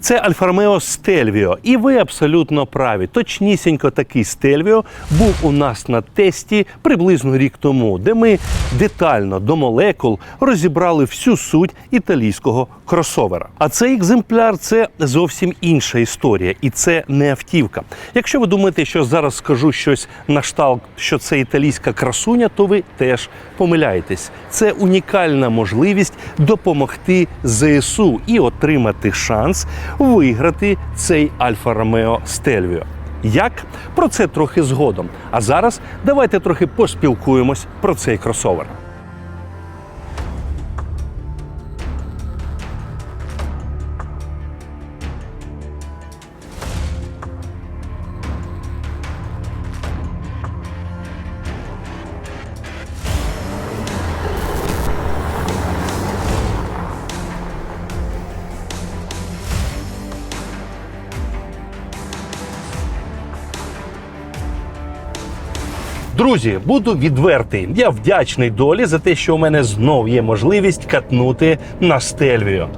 Це Альфа Ромео Стельвіо. І ви абсолютно праві. Точнісінько такий Стельвіо був у нас на тесті приблизно рік тому, де ми детально до молекул розібрали всю суть італійського кросовера. А цей екземпляр це зовсім інша історія, і це не автівка. Якщо ви думаєте, що зараз скажу щось на шталт, що це італійська красуня, то ви теж помиляєтесь. Це унікальна можливість допомогти ЗСУ і отримати шанс виграти цей Альфа Ромео Стельвіо. Як? Про це трохи згодом. А зараз давайте трохи поспілкуємось про цей кросовер. Друзі, буду відвертий. Я вдячний долі за те, що у мене знов є можливість катнути на Стельвію.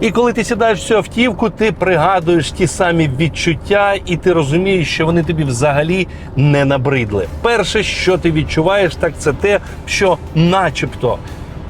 І коли ти сідаєш в цю автівку, ти пригадуєш ті самі відчуття, і ти розумієш, що вони тобі взагалі не набридли. Перше, що ти відчуваєш, так це те, що, начебто,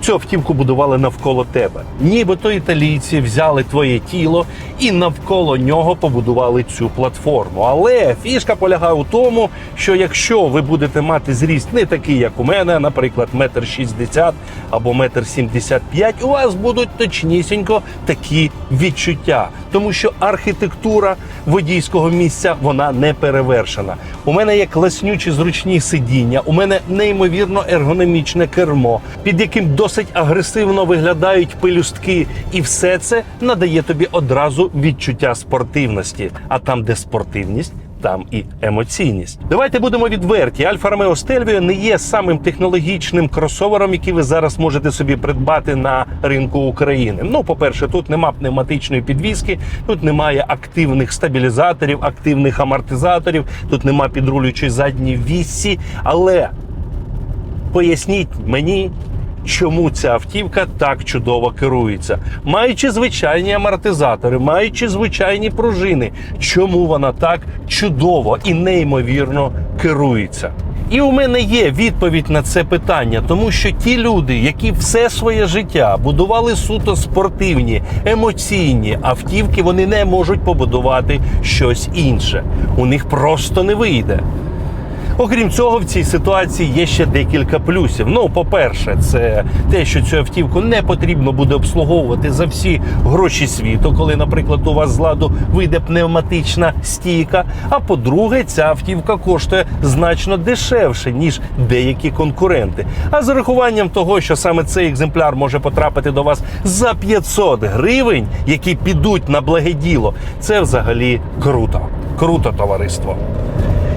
цю автівку будували навколо тебе. Нібито італійці взяли твоє тіло і навколо нього побудували цю платформу. Але фішка полягає у тому, що якщо ви будете мати зріст не такий, як у мене, наприклад, метр шістдесят або метр сімдесят п'ять, у вас будуть точнісінько такі відчуття, тому що архітектура водійського місця вона не перевершена. У мене є класнючі зручні сидіння, у мене неймовірно ергономічне кермо, під яким досить агресивно виглядають пелюстки, і все це надає тобі одразу відчуття спортивності. А там, де спортивність. Там і емоційність. Давайте будемо відверті. Альфа Ромео Стельвіо не є самим технологічним кросовером, який ви зараз можете собі придбати на ринку України. Ну, по-перше, тут нема пневматичної підвіски, тут немає активних стабілізаторів, активних амортизаторів, тут нема підрулюючої задньої вісі. Але поясніть мені, чому ця автівка так чудово керується, маючи звичайні амортизатори, маючи звичайні пружини, чому вона так чудово і неймовірно керується. І у мене є відповідь на це питання, тому що ті люди, які все своє життя будували суто спортивні, емоційні автівки, вони не можуть побудувати щось інше. У них просто не вийде. Окрім цього, в цій ситуації є ще декілька плюсів. Ну, по-перше, це те, що цю автівку не потрібно буде обслуговувати за всі гроші світу, коли, наприклад, у вас з ладу вийде пневматична стійка. А по-друге, ця автівка коштує значно дешевше, ніж деякі конкуренти. А з урахуванням того, що саме цей екземпляр може потрапити до вас за 500 гривень, які підуть на благе діло, це взагалі круто. Круто, товариство.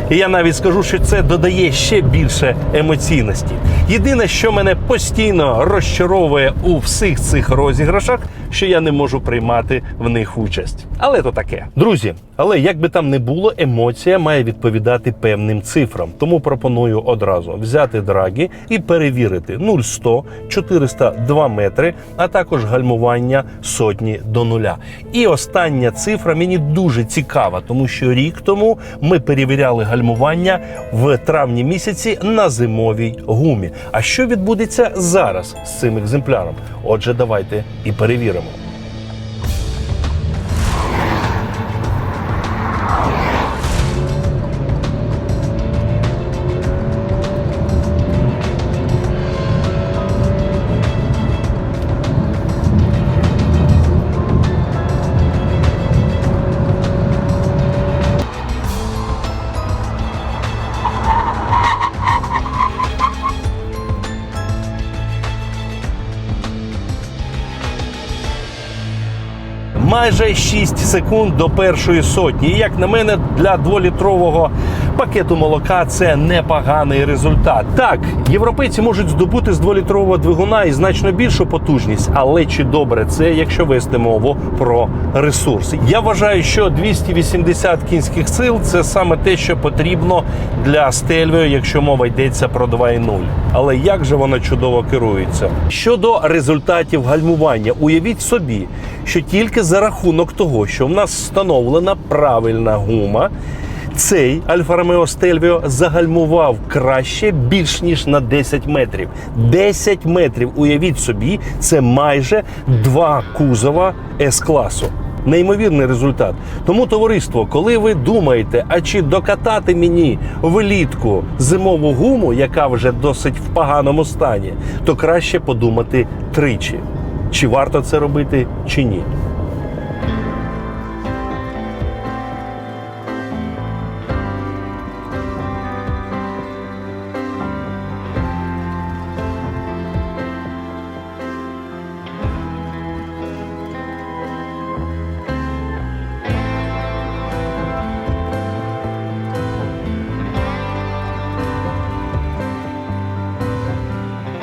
І я навіть скажу, що це додає ще більше емоційності. Єдине, що мене постійно розчаровує у всіх цих розіграшах, що я не можу приймати в них участь. Але то таке. Друзі, але як би там не було, емоція має відповідати певним цифрам. Тому пропоную одразу взяти драгі і перевірити 0,100, 402 метри, а також гальмування сотні до нуля. І остання цифра мені дуже цікава, тому що рік тому ми перевіряли гальмування в травні місяці на зимовій гумі. А що відбудеться зараз з цим екземпляром? Отже, давайте і перевіримо. Майже 6 секунд до першої сотні. І як на мене, для дволітрового пакету молока це непоганий результат. Так, європейці можуть здобути з 2-літрового двигуна і значно більшу потужність, але чи добре це, якщо вести мову про ресурси? Я вважаю, що 280 кінських сил це саме те, що потрібно для Стельвіо, якщо мова йдеться про 2.0. Але як же вона чудово керується? Щодо результатів гальмування, уявіть собі, що тільки за рахунок того, що в нас встановлена правильна гума. Цей Альфа Ромео Стельвіо загальмував краще більш ніж на 10 метрів. 10 метрів, уявіть собі, це майже два кузова С-класу. Неймовірний результат. Тому, товариство, коли ви думаєте, а чи докатати мені влітку зимову гуму, яка вже досить в поганому стані, то краще подумати тричі, чи варто це робити, чи ні.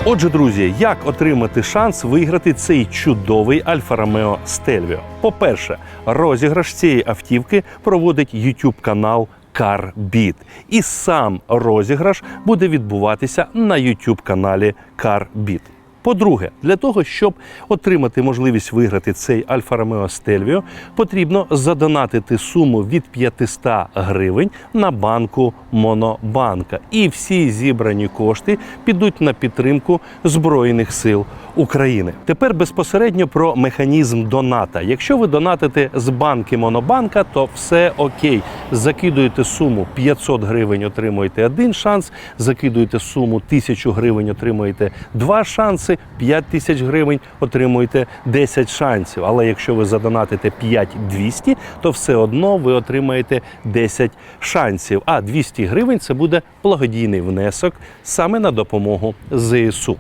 Отже, друзі, як отримати шанс виграти цей чудовий Альфа Ромео Стельвіо? По-перше, розіграш цієї автівки проводить YouTube канал CarBeat. І сам розіграш буде відбуватися на YouTube каналі CarBeat. По-друге, для того, щоб отримати можливість виграти цей Альфа Ромео Стельвіо, потрібно задонатити суму від 500 гривень на банку Монобанка. І всі зібрані кошти підуть на підтримку Збройних сил України. Тепер безпосередньо про механізм доната. Якщо ви донатите з банки Монобанка, то все окей. Закидуєте суму 500 гривень, отримуєте один шанс. Закидуєте суму 1000 гривень, отримуєте два шанси. 5 тисяч гривень отримуєте 10 шансів. Але якщо ви задонатите 5200, то все одно ви отримаєте 10 шансів. А 200 гривень це буде благодійний внесок саме на допомогу ЗСУ.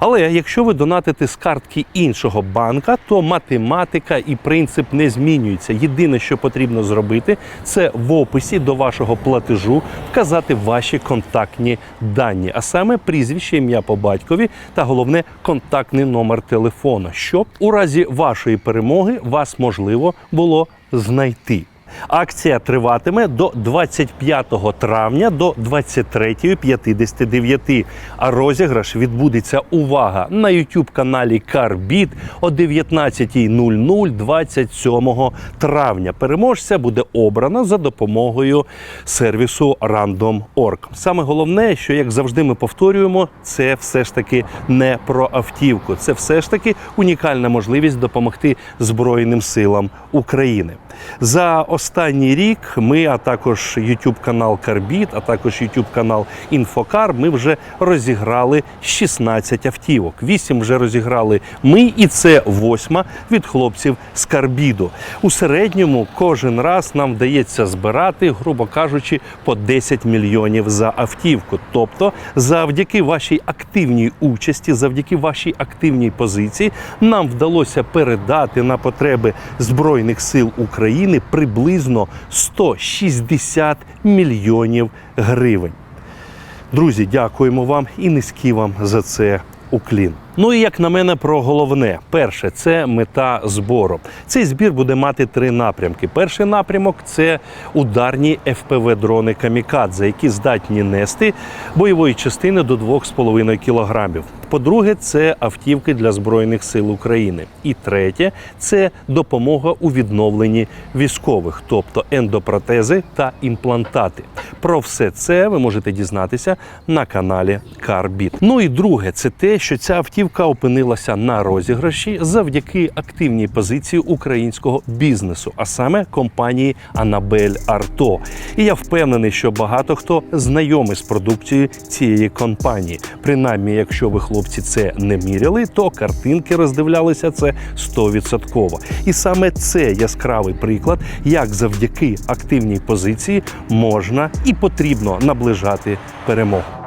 Але якщо ви донатите з картки іншого банка, то математика і принцип не змінюються. Єдине, що потрібно зробити, це в описі до вашого платежу вказати ваші контактні дані, а саме прізвище, ім'я по батькові та головне контактний номер телефона, щоб у разі вашої перемоги вас можливо було знайти. Акція триватиме до 25 травня до 23.59. А розіграш відбудеться увага на youtube каналі Carbit о 19.00 27 травня. Переможця буде обрано за допомогою сервісу Random.org. Саме головне, що як завжди ми повторюємо, це все ж таки не про автівку. Це все ж таки унікальна можливість допомогти Збройним силам України. За останній рік ми, а також YouTube канал Карбіт, а також YouTube канал Інфокар, ми вже розіграли 16 автівок. Вісім вже розіграли ми, і це восьма від хлопців з Карбіду. У середньому кожен раз нам вдається збирати, грубо кажучи, по 10 мільйонів за автівку. Тобто, завдяки вашій активній участі, завдяки вашій активній позиції, нам вдалося передати на потреби Збройних сил України приблизно 160 мільйонів гривень. Друзі, дякуємо вам і низький вам за це уклін. Ну і як на мене, про головне: перше це мета збору. Цей збір буде мати три напрямки. Перший напрямок це ударні ФПВ дрони Камікадзе, які здатні нести бойової частини до 2,5 кілограмів. По-друге, це автівки для збройних сил України. І третє це допомога у відновленні військових, тобто ендопротези та імплантати. Про все це ви можете дізнатися на каналі Карбіт. Ну і друге, це те, що ця автівка опинилася на розіграші завдяки активній позиції українського бізнесу, а саме компанії Анабель Арто. І я впевнений, що багато хто знайомий з продукцією цієї компанії. Принаймні, якщо ви хлопці це не міряли, то картинки роздивлялися це 100%. І саме це яскравий приклад, як завдяки активній позиції можна і потрібно наближати перемогу.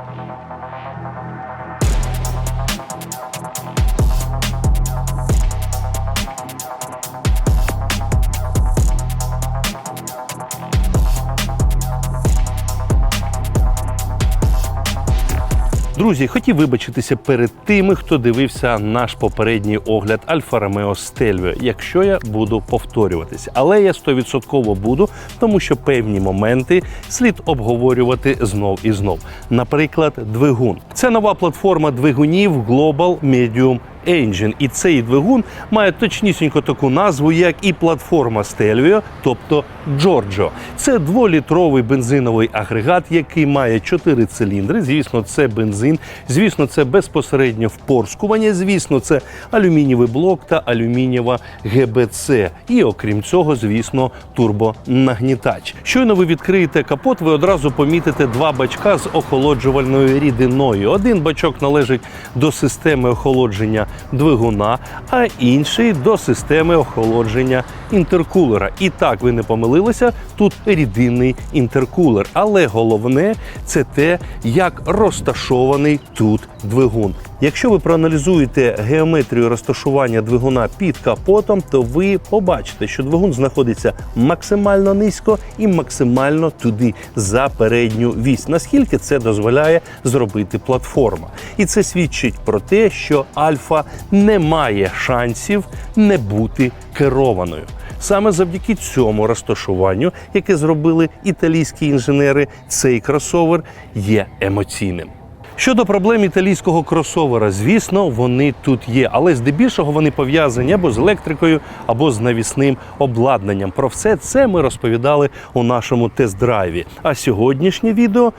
Друзі, хотів вибачитися перед тими, хто дивився наш попередній огляд Альфа Ромео Стельвіо, якщо я буду повторюватися. Але я 100% буду, тому що певні моменти слід обговорювати знов і знов. Наприклад, двигун. Це нова платформа двигунів Global Medium Engine. І цей двигун має точнісінько таку назву, як і платформа Stelvio, тобто Giorgio. Це дволітровий бензиновий агрегат, який має 4 циліндри. Звісно, це бензин. Звісно, це безпосередньо впорскування. Звісно, це алюмінієвий блок та алюмінієва ГБЦ. І окрім цього, звісно, турбонагнітач. Щойно ви відкриєте капот, ви одразу помітите два бачка з охолоджувальною рідиною. Один бачок належить до системи охолодження двигуна, а інший до системи охолодження інтеркулера. І так ви не помилилися, тут рідинний інтеркулер. Але головне це те, як розташований тут двигун. Якщо ви проаналізуєте геометрію розташування двигуна під капотом, то ви побачите, що двигун знаходиться максимально низько і максимально туди за передню вісь. Наскільки це дозволяє зробити платформа? І це свідчить про те, що Альфа не має шансів не бути керованою. Саме завдяки цьому розташуванню, яке зробили італійські інженери, цей кросовер є емоційним. Щодо проблем італійського кросовера, звісно, вони тут є, але здебільшого вони пов'язані або з електрикою, або з навісним обладнанням. Про все це ми розповідали у нашому тест-драйві. А сьогоднішнє відео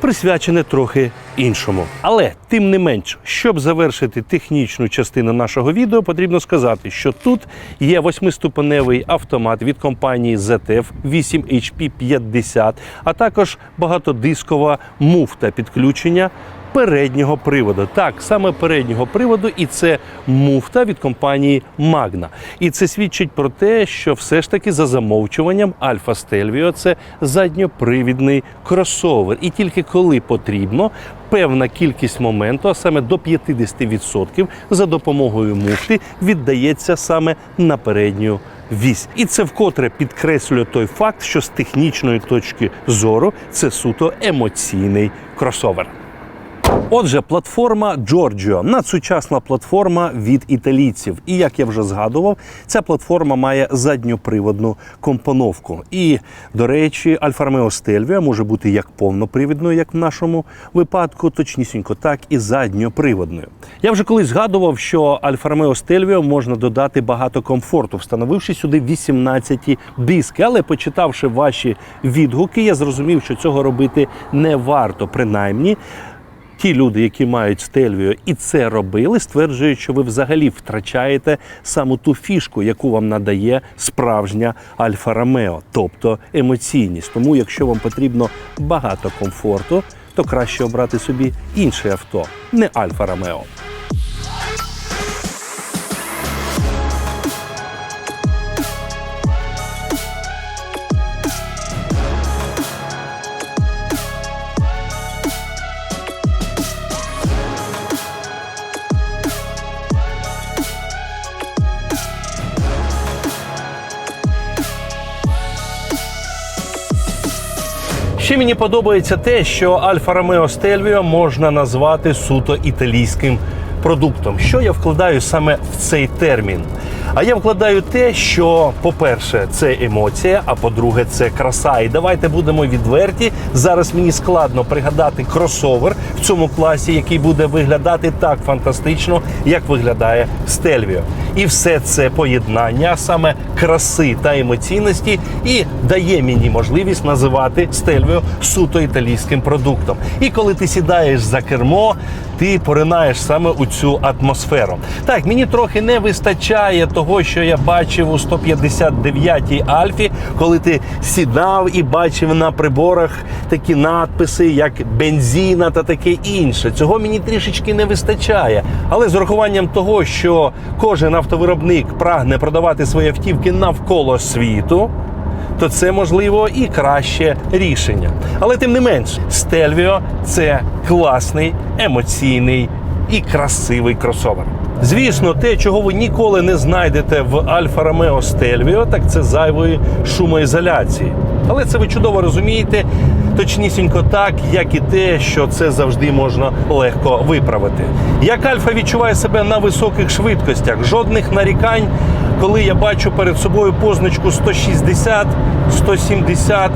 присвячене трохи іншому. Але тим не менш, щоб завершити технічну частину нашого відео, потрібно сказати, що тут є восьмиступеневий автомат від компанії ZF 8 HP 50, а також багатодискова муфта підключення. Переднього приводу, так саме переднього приводу, і це муфта від компанії Magna. І це свідчить про те, що все ж таки за замовчуванням Alfa Stelvio це задньопривідний кросовер. І тільки коли потрібно, певна кількість моменту, а саме до 50% за допомогою муфти, віддається саме на передню вісь. І це вкотре підкреслює той факт, що з технічної точки зору це суто емоційний кросовер. Отже, платформа Giorgio – надсучасна платформа від італійців. І як я вже згадував, ця платформа має задньоприводну компоновку. І, до речі, Alfa Romeo Stelvio може бути як повнопривідною, як в нашому випадку, точнісінько, так і задньоприводною. Я вже колись згадував, що Alfa Romeo Stelvio можна додати багато комфорту, встановивши сюди 18 диски. Але почитавши ваші відгуки, я зрозумів, що цього робити не варто, принаймні. Ті люди, які мають стельвію і це робили, стверджують, що ви взагалі втрачаєте саму ту фішку, яку вам надає справжня Альфа Ромео, тобто емоційність. Тому, якщо вам потрібно багато комфорту, то краще обрати собі інше авто, не Альфа Ромео. Мені подобається те, що Альфа Ромео Стельвіо можна назвати суто італійським продуктом. Що я вкладаю саме в цей термін? А я вкладаю те, що, по-перше, це емоція, а по-друге, це краса. І давайте будемо відверті. Зараз мені складно пригадати кросовер в цьому класі, який буде виглядати так фантастично, як виглядає Стельвіо. І все це поєднання саме краси та емоційності і дає мені можливість називати Стельвіо суто італійським продуктом. І коли ти сідаєш за кермо, ти поринаєш саме у цю атмосферу. Так, мені трохи не вистачає того, що я бачив у 159-й Альфі, коли ти сідав і бачив на приборах такі надписи, як бензина та таке інше. Цього мені трішечки не вистачає. Але з урахуванням того, що кожен автовиробник прагне продавати свої автівки навколо світу. То це можливо і краще рішення. Але тим не менш, Stelvio – це класний, емоційний і красивий кросовер. Звісно, те, чого ви ніколи не знайдете в Альфа Ромео Stelvio, так це зайвої шумоізоляції. Але це ви чудово розумієте, точнісінько так, як і те, що це завжди можна легко виправити. Як Альфа відчуває себе на високих швидкостях, жодних нарікань, коли я бачу перед собою позначку 160, 170,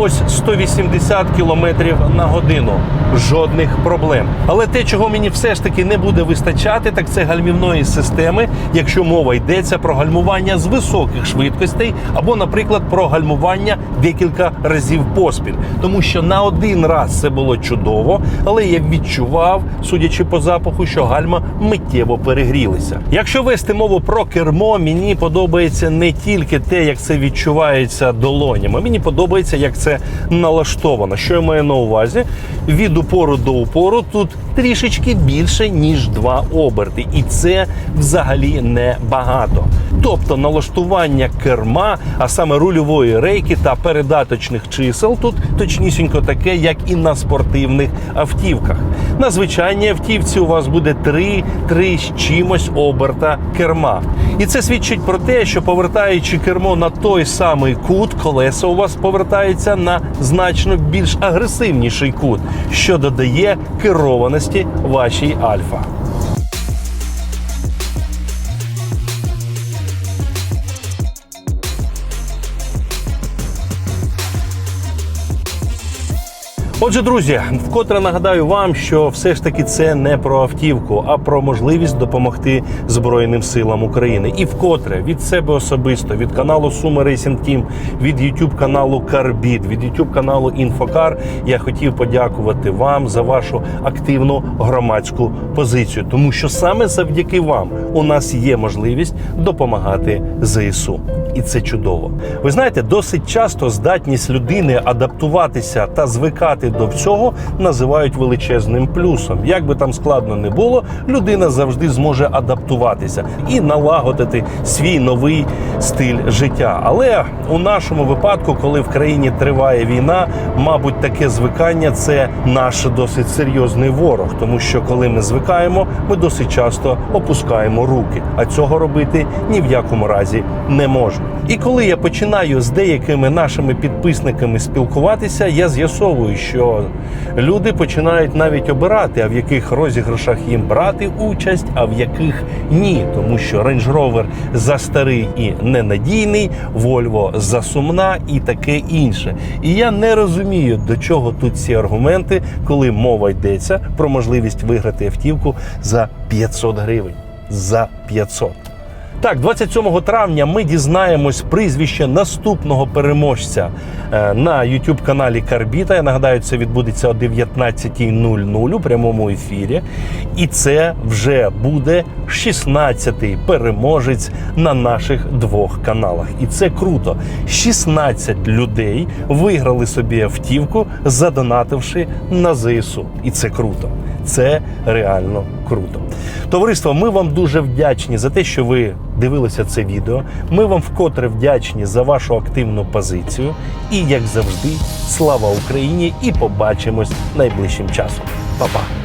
ось 180 кілометрів на годину. Жодних проблем. Але те, чого мені все ж таки не буде вистачати, так це гальмівної системи, якщо мова йдеться про гальмування з високих швидкостей, або, наприклад, про гальмування декілька разів поспіль. Тому що на один раз це було чудово, але я відчував, судячи по запаху, що гальма миттєво перегрілися. Якщо вести мову про кермо, мені подобається не тільки те, як це відчувається долонями. Мені подобається, як це налаштовано. Що я маю на увазі? Від упору до упору тут трішечки більше ніж два оберти, і це взагалі не багато. Тобто налаштування керма, а саме рульової рейки та передаточних чисел, тут точнісінько таке, як і на спортивних автівках. На звичайній автівці у вас буде 3-3 з чимось оберта керма. І це свідчить про те, що повертаючи кермо на той самий кут, колеса у вас повертаються на значно більш агресивніший кут, що додає керованості вашій альфа. Отже, друзі, вкотре нагадаю вам, що все ж таки це не про автівку, а про можливість допомогти Збройним силам України. І вкотре від себе особисто, від каналу Суми Racing Team, від YouTube каналу Карбід, від YouTube каналу Інфокар, я хотів подякувати вам за вашу активну громадську позицію, тому що саме завдяки вам у нас є можливість допомагати ЗСУ. І це чудово. Ви знаєте, досить часто здатність людини адаптуватися та звикати до всього називають величезним плюсом. Як би там складно не було, людина завжди зможе адаптуватися і налагодити свій новий стиль життя. Але у нашому випадку, коли в країні триває війна, мабуть, таке звикання це наш досить серйозний ворог, тому що коли ми звикаємо, ми досить часто опускаємо руки, а цього робити ні в якому разі не можна. І коли я починаю з деякими нашими підписниками спілкуватися, я з'ясовую, що люди починають навіть обирати, а в яких розіграшах їм брати участь, а в яких ні, тому що Range Rover за старий і ненадійний, Volvo за сумна і таке інше. І я не розумію, до чого тут ці аргументи, коли мова йдеться про можливість виграти автівку за 500 гривень. За 500. Так, 27 травня ми дізнаємось прізвище наступного переможця е, на youtube каналі Карбіта. Я нагадаю, це відбудеться о 19.00 у прямому ефірі. І це вже буде 16-й переможець на наших двох каналах. І це круто. 16 людей виграли собі автівку, задонативши на ЗСУ. І це круто. Це реально круто. Товариство, ми вам дуже вдячні за те, що ви дивилися це відео. Ми вам вкотре вдячні за вашу активну позицію. І як завжди, слава Україні! І побачимось найближчим часом. Па-па!